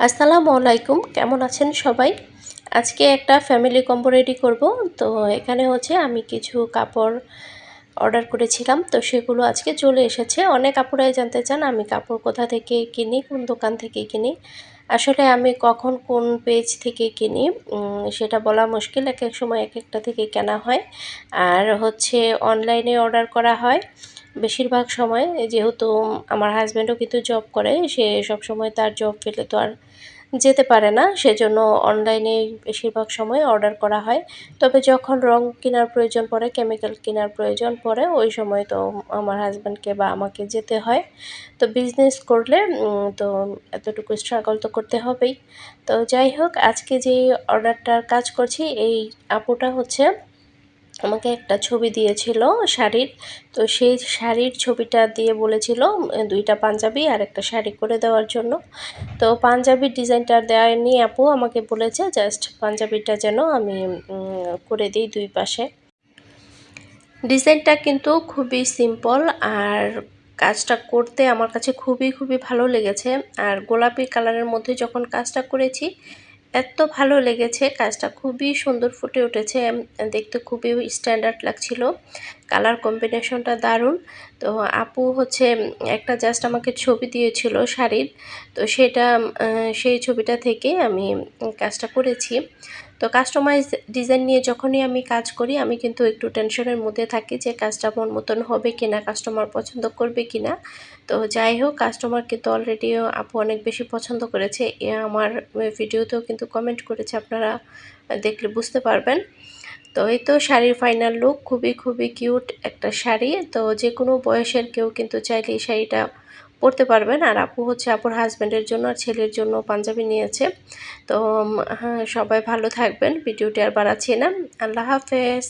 আসসালামু আলাইকুম, কেমন আছেন সবাই? আজকে একটা ফ্যামিলি কম্বো রেডি করব। তো এখানে হচ্ছে আমি কিছু কাপড় অর্ডার করেছিলাম। তো সেগুলো আজকে চলে এসেছে। অনেক কাপড়াই জানতে চান, আমি কাপড় কোথা থেকে কিনি, কোন দোকান থেকে কিনি, আসলে আমি কখন কোন পেজ থেকে কিনি সেটা বলা মুশকিল। এক এক সময় এক একটা থেকে কেনা হয়। আর হচ্ছে অনলাইনে অর্ডার করা হয়। বেশিরভাগ সময় যেহেতু আমার হাজব্যান্ডও কিন্তু জব করে, সে সব সময় তার জব পেলে তো আর যেতে পারে না। সেজন্য অনলাইনে বেশিরভাগ সময় অর্ডার করা হয়। তবে যখন রং কেনার প্রয়োজন পড়ে কেমিক্যাল কেনার প্রয়োজন পড়ে, ওই সময় তো আমার হাজব্যান্ডকে বা আমাকে যেতে হয়। তো বিজনেস করলে তো এতটুকু স্ট্রাগল তো করতে হবেই। তো যাই হোক, আজকে যে অর্ডারটার কাজ করছি, এই আপুটা হচ্ছে আমাকে একটা ছবি দিয়েছিল শাড়ির। তো সেই শাড়ির ছবিটা দিয়ে বলেছিল দুইটা পাঞ্জাবি আর একটা শাড়ি করে দেওয়ার জন্য। তো পাঞ্জাবির ডিজাইনটা দেওয়া নিয়ে আপু আমাকে বলেছে জাস্ট পাঞ্জাবিটা যেন আমি করে দিই দুই পাশে। ডিজাইনটা কিন্তু খুবই সিম্পল আর কাজটা করতে আমার কাছে খুবই খুবই ভালো লেগেছে। আর গোলাপি কালারের মধ্যে যখন কাজটা করেছি এত ভালো লেগেছে, কাজটা খুবই সুন্দর ফুটে উঠেছে দেখতে খুবই স্ট্যান্ডার্ড লাগছিল। কালার কম্বিনেশনটা দারুণ। তো আপু হচ্ছে একটা জাস্ট আমাকে ছবি দিয়েছিল শাড়ির, তো সেটা সেই ছবিটা থেকে আমি কাজটা করেছি। তো কাস্টমাইজ ডিজাইন নিয়ে যখনই আমি কাজ করি, আমি কিন্তু একটু টেনশনের মধ্যে থাকি যে কাজটা মন মতন হবে কি না কাস্টমার পছন্দ করবে কি না তো যাই হোক কাস্টমার কিন্তু অলরেডি আপু অনেক বেশি পছন্দ করেছে। এ আমার ভিডিওতেও কিন্তু কমেন্ট করেছে, আপনারা দেখলে বুঝতে পারবেন। তো এই তো শাড়ির ফাইনাল লুক খুবই খুবই কিউট একটা শাড়ি। তো যে কোনো বয়সের কেউ কিন্তু চাইলে এই শাড়িটা পরতে পারবেন। আর আপু হচ্ছে আপুর হাজব্যান্ডের জন্য আর ছেলের জন্য পাঞ্জাবি নিয়েছে। তো হ্যাঁ সবাই ভালো থাকবেন। ভিডিওটি আর বাড়াচ্ছি না। আল্লাহ হাফেজ।